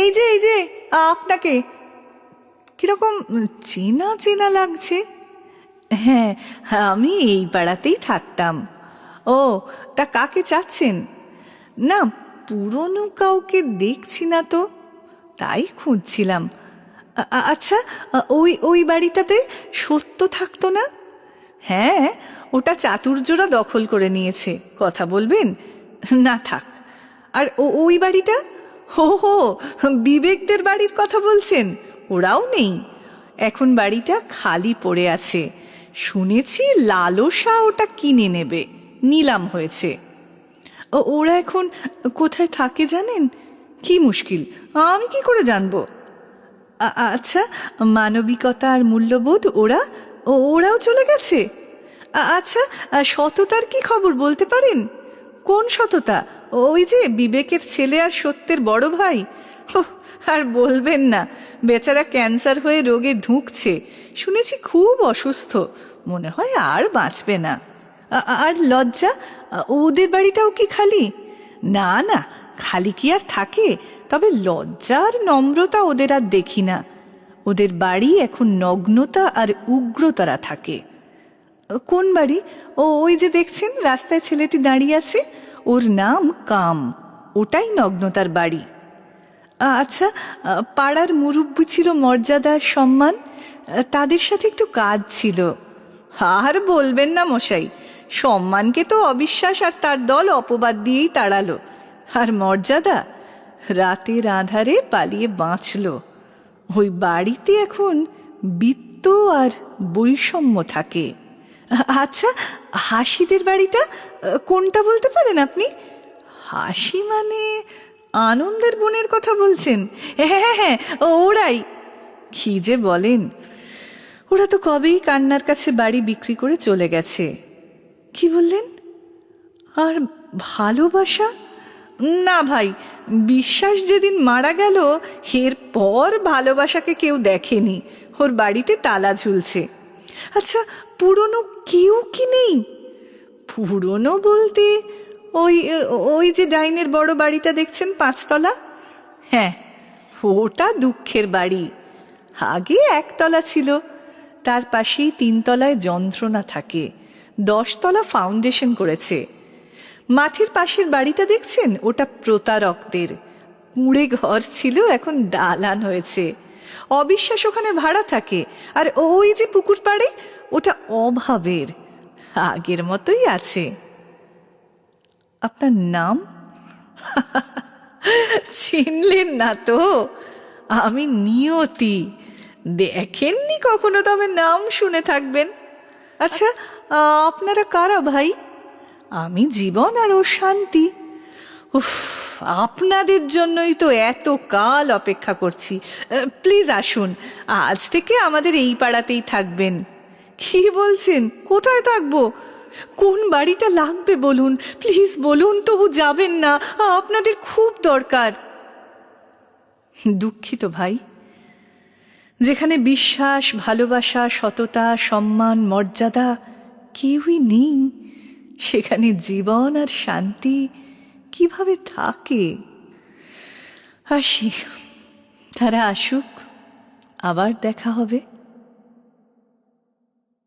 এই যে এই যে আপনাকে। কীরকম চেনা চেনা লাগছে? হ্যাঁ আমি এই পাড়াতেই থাকতাম। ও, তা কাকে চাচ্ছেন? না, পুরনো কাউকে দেখছি না তো, তাই খুঁজছিলাম। আচ্ছা ওই ওই বাড়িটাতে সত্য থাকতো না? হ্যাঁ ওটা চাতুর্যরা দখল করে নিয়েছে, কথা বলবেন? না থাক, আর ওই বাড়িটা? হো হো, বিবেকদের বাড়ির কথা বলছেন, ওরাও নেই। এখন বাড়িটা খালি পড়ে আছে। শুনেছি লালসা ওটা কিনে নেবে, নিলাম হয়েছে। ওরা এখন কোথায় থাকে জানেন? কি মুশকিল, আমি কি করে জানব? আচ্ছা মানবিকতা আর মূল্যবোধ ওরা ওরাও চলে গেছে? আচ্ছা সততার কি খবর বলতে পারেন? কোন সততা? ওই যে বিবেকের ছেলে আর সত্যের বড় ভাই? আর বলবেন না, বেচারা ক্যান্সার হয়ে রোগে ধুঁকছে। শুনেছি খুব অসুস্থ, মনে হয় আর বাঁচবে না। আর লজ্জা, ওদের বাড়িটাও কি খালি? না না, খালি কি আর থাকে? তবে লজ্জা আর নম্রতা ওদের আর দেখি না। ওদের বাড়ি এখন নগ্নতা আর উগ্রতারা থাকে। কোন বাড়ি? ও, ওই যে দেখছেন, রাস্তায় ছেলেটি দাঁড়িয়ে আছে? ওর নাম কাম। ওটাই নগ্নতার বাড়ি। আচ্ছা পাড়ার মুরব্বী ছিল মর্যাদা, সম্মান। তাদের সাথে একটু কাজ ছিল। আর বলবেন না মশাই, সম্মানকে তো অবিশ্বাস আর তার দল অপবাদ দিয়েই তাড়ালো। আর মর্যাদা রাতের আধারে পালিয়ে বাঁচল। ওই বাড়িতে এখন বিত্ত আর বৈষম্য থাকে। আচ্ছা হাসিদের বাড়িটা কোনটা বলতে পারেন আপনি? হাসি মানে আনন্দের বোনের কথা বলছেন। হ্যাঁ হ্যাঁ হ্যাঁ ওরাই। কি যে বলেন। ওরা তো কবেই কান্নার কাছে বাড়ি বিক্রি করে চলে গেছে। কি বললেন? আর ভালোবাসা? না ভাই, বিশ্বাস যেদিন মারা গেল, এরপর ভালোবাসাকে কেউ দেখেনি। ওর বাড়িতে তালা ঝুলছে। আচ্ছা পুরনো কেউ কি নেই? পুরনো বলতে ওই ওই যে ডাইনের বড় বাড়িটা দেখছেন, পাঁচতলা? হ্যাঁ ওটা দুঃখের বাড়ি। আগে একতলা ছিল। তার পাশেই তিনতলায় যন্ত্রণা থাকে। দশতলা ফাউন্ডেশন করেছে। মাঠের পাশের বাড়িটা দেখছেন? ওটা প্রতারকদের। কুঁড়ে ঘর ছিল, এখন দালান হয়েছে। অবিশ্বাস ওখানে ভাড়া থাকে। আর ওই যে পুকুর পাড়ে, ওটা অভাবের। আগের মতোই আছে। আপনার নাম? চিনলেন না তো? আমি নিয়তি। দেখেননি কখনো তবে নাম শুনে থাকবেন। আচ্ছা আপনারা কারা ভাই? আমি জীবন আর ও শান্তি। উফ, আপনাদের জন্যই তো এত কাল অপেক্ষা করছি। প্লিজ আসুন, আজ থেকে আমাদের এই পাড়াতেই থাকবেন। কি বলছেন? কোথায় থাকব? কোন বাড়িটা লাগবে বলুন? প্লিজ বলুন, তবু যাবেন না, আপনাদের খুব দরকার। দুঃখিত ভাই। যেখানে বিশ্বাস, ভালোবাসা, সততা, সম্মান, মর্যাদা কেউই নেই, সেখানে জীবন আর শান্তি কীভাবে থাকে? আসি তারা আসুক আবার দেখা হবে।